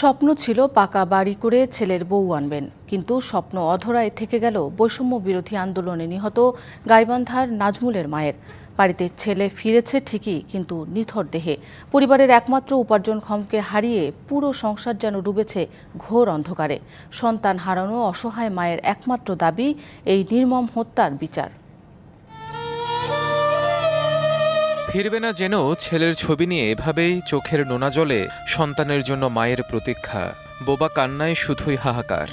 স্বপ্ন ছিল পাকা বাড়ি করে ছেলের বউ আনবেন, কিন্তু স্বপ্ন অধরায় থেকে গেল বৈষম্য বিরোধী আন্দোলনে নিহত গাইবান্ধার নাজমুলের মায়ের। বাড়িতে ছেলে ফিরেছে ঠিকই, কিন্তু নিথর দেহে। পরিবারের একমাত্র উপার্জনক্ষমকে হারিয়ে পুরো সংসার যেন ডুবেছে ঘোর অন্ধকারে। সন্তান হারানো অসহায় মায়ের একমাত্র দাবি এই নির্মম হত্যার বিচার। ফিরবে না যেন ছেলের ছবি নিয়ে এভাবেই চোখের নোনা জলে সন্তানের জন্য মায়ের প্রতীক্ষা। বোবা কান্নায় শুধুই হাহাকার।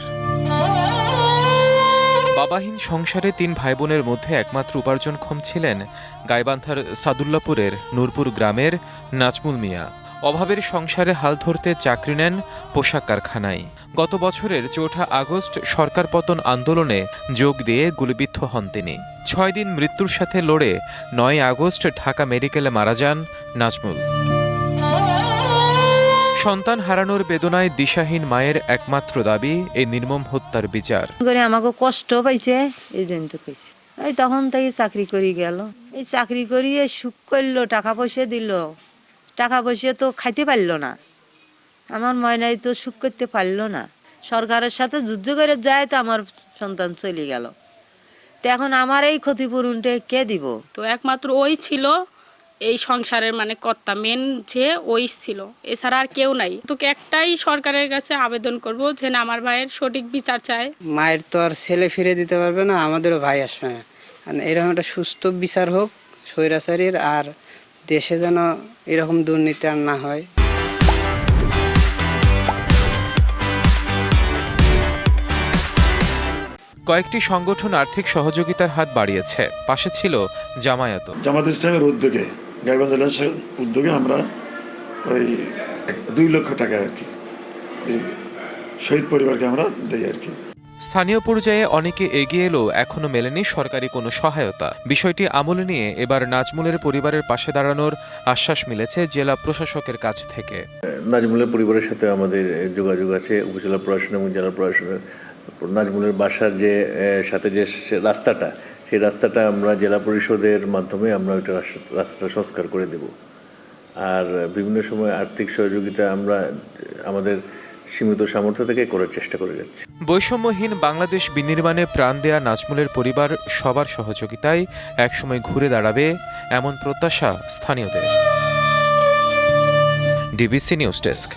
বাবাহীন সংসারে তিন ভাই বোনের মধ্যে একমাত্র উপার্জনক্ষম ছিলেন গাইবান্ধার সাদুল্লাপুরের নূরপুর গ্রামের নাজমুল মিয়া। অভাবের সংসারে হাল ধরতে চাকরি নেন পোশাক কারখানায়। গত বছরের চৌঠা আগস্ট সরকার পতন আন্দোলনে যোগ দিয়ে গুলিবিদ্ধ হন তিনি। ছয় দিন মৃত্যুর সাথে লড়ে নয় আগস্ট ঢাকা মেডিকেলে মারা যান নাজমুল। সন্তান হারানোর বেদনায় দিশাহীন মায়ের একমাত্র দাবি এই নির্মম হত্যার বিচার। আমাকে কষ্ট পাইছে, এই জন্য এই তখন থেকে চাকরি করি গেল। এই চাকরি করিয়ে সুখ করল, টাকা পয়সা দিল। টাকা পয়সা তো খাইতে পারল না। আমার ময়নাই তো সুখ করতে পারল না। সরকারের সাথে যুদ্ধ করে যায় তো আমার সন্তান চলে গেল। তো এখন আমার এই ক্ষতিপূরণটা কে দিব? তো একমাত্র ওই ছিল এই সংসারের মানে কর্তা মেন যে ওই ছিল। এছাড়া আর কেউ নাই। তোকে একটাই সরকারের কাছে আবেদন করব যে না আমার ভাইয়ের সঠিক বিচার চায়। মায়ের তো আর ছেলে ফিরে দিতে পারবে না আমাদেরও ভাই আসবে না। আর এরকম একটা সুস্থ বিচার হোক স্বৈরাচারীর আর দেশে যেন এরকম দুর্নীতি আর না হয়। কয়েকটি সংগঠন আর্থিক সহযোগিতার হাত বাড়িয়েছে। পাশে ছিল জামায়াত। জামাত ইসলামের উদ্যোগে গাইবান্ধা উদ্যোগে আমরা ওই দুই লক্ষ টাকা আর কি শহীদ পরিবারকে আমরা দেই আর কি। স্থানীয় পর্যায়ে অনেকে এগিয়ে এলেও এখনও মেলেনি সরকারি কোনো সহায়তা। বিষয়টি আমলে নিয়ে এবার নাজমুলের পরিবারের পাশে দাঁড়ানোর আশ্বাস মিলেছে জেলা প্রশাসকের কাছ থেকে। নাজমুলের পরিবারের সাথে আমাদের যোগাযোগ আছে, উপজেলা প্রশাসন এবং জেলা প্রশাসনের। নাজমুলের বাসার যে সাথে যে রাস্তাটা, সেই রাস্তাটা আমরা জেলা পরিষদের মাধ্যমে আমরা ওইটা রাস্তা- সংস্কার করে দেব। আর বিভিন্ন সময় আর্থিক সহযোগিতা আমরা, আমাদের সীমিত সামর্থ্য থেকে করার চেষ্টা করে যাচ্ছে। বৈষম্যহীন বাংলাদেশ বিনির্মাণে প্রাণ দেয়া নাজমুলের পরিবার সবার সহযোগিতায় একসময় ঘুরে দাঁড়াবে এমন প্রত্যাশা স্থানীয়দের। DBC news desk.